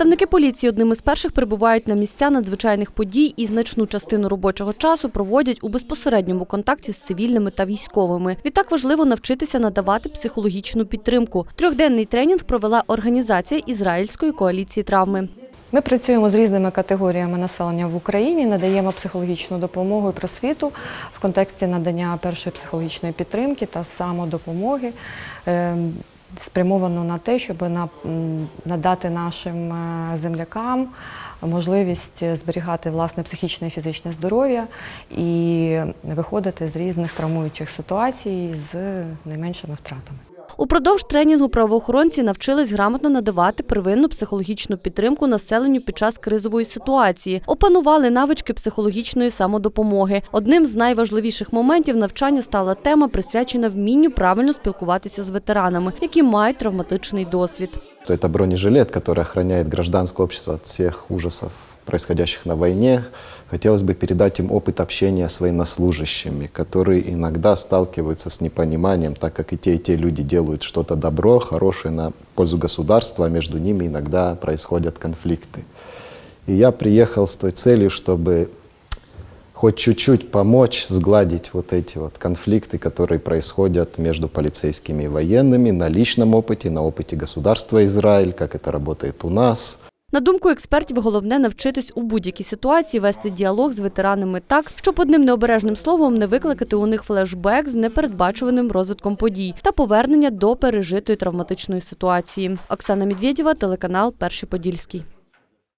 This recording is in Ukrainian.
Представники поліції одним із перших прибувають на місця надзвичайних подій і значну частину робочого часу проводять у безпосередньому контакті з цивільними та військовими. Відтак важливо навчитися надавати психологічну підтримку. Трьохденний тренінг провела організація Ізраїльської коаліції травми. Ми працюємо з різними категоріями населення в Україні, надаємо психологічну допомогу і просвіту в контексті надання першої психологічної підтримки та самодопомоги, е, спрямовано на те, щоб надати нашим е, землякам можливість зберігати власне психічне і фізичне здоров'я і виходити з різних травмуючих ситуацій з найменшими втратами. Упродовж тренінгу правоохоронці навчились грамотно надавати первинну психологічну підтримку населенню під час кризової ситуації, опанували навички психологічної самодопомоги. Одним з найважливіших моментів навчання стала тема, присвячена вмінню правильно спілкуватися з ветеранами, які мають травматичний досвід. Это бронежилет, который охраняет гражданское общество от всех ужасов, происходящих на войне. Хотелось бы передать им опыт общения с военнослужащими, которые иногда сталкиваются с непониманием, так как и те, и те люди делают что-то добро, хорошее на пользу государства, а между ними иногда происходят конфликты. И я приехал с той целью, чтобы хоть чуть-чуть помочь сгладить вот эти вот конфликты, которые происходят между полицейскими и военными на личном опыте, на опыте государства Израиль, как это работает у нас. На думку експертів, головне навчитись у будь-якій ситуації вести діалог з ветеранами так, щоб одним необережним словом не викликати у них флешбек з непередбачуваним розвитком подій та повернення до пережитої травматичної ситуації. Оксана Медведєва, телеканал Перший Подільський.